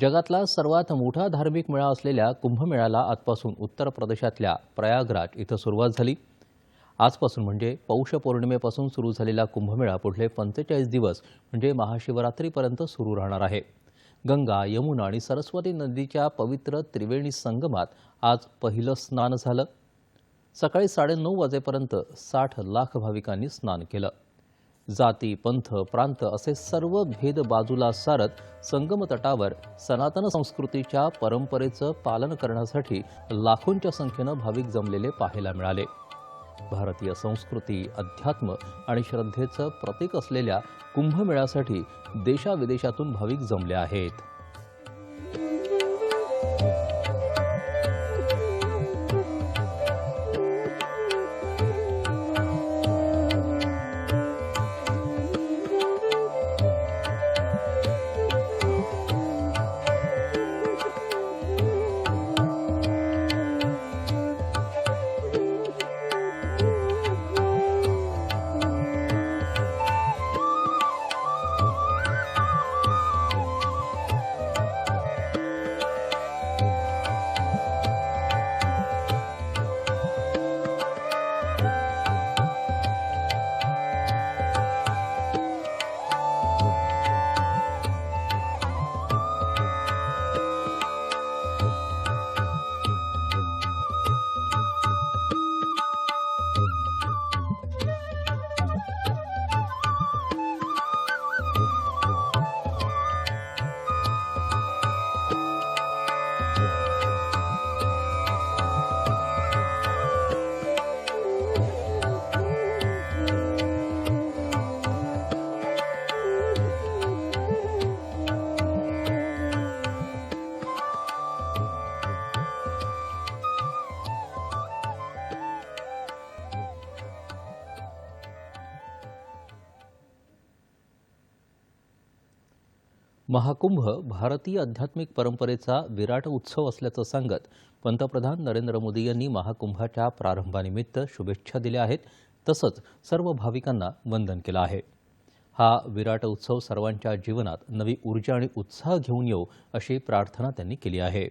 जगातला सर्वात मोठा धार्मिक मेळा असलेल्या कुंभमेळ्याला आजपासून उत्तर प्रदेशातल्या प्रयागराज इथं सुरुवात झाली. आजपासून म्हणजे पौष पौर्णिमेपासून सुरू झालेला कुंभमेळा पुढले पंचेचाळीस दिवस म्हणजे महाशिवरात्रीपर्यंत सुरू राहणार आहे. गंगा यमुना आणि सरस्वती नदीच्या पवित्र त्रिवेणी संगमात आज पहिलं स्नान झालं. सकाळी साडेनऊ वाजेपर्यंत साठ लाख भाविकांनी स्नान केलं. जाती पंथ प्रांत असे सर्व भेद बाजूला सारत संगमतटावर सनातन संस्कृतीच्या परंपरेचं पालन करण्यासाठी लाखोंच्या संख्येनं भाविक जमलेले पाहायला मिळाले. भारतीय संस्कृती अध्यात्म आणि श्रद्धेचं प्रतीक असलेल्या कुंभमेळ्यासाठी देशाविदेशातून भाविक जमले आहेत. महाकुंभ भारतीय आध्यात्मिक परंपरेचा विराट उत्सव असल्याचं सांगत पंतप्रधान नरेंद्र मोदी यांनी महाकुंभाच्या प्रारंभानिमित्त शुभेच्छा दिल्या आहेत तसंच सर्व भाविकांना वंदन केलं आहे. हा विराट उत्सव सर्वांच्या जीवनात नवी ऊर्जा आणि उत्साह घेऊन येऊ अशी प्रार्थना त्यांनी केली आहे.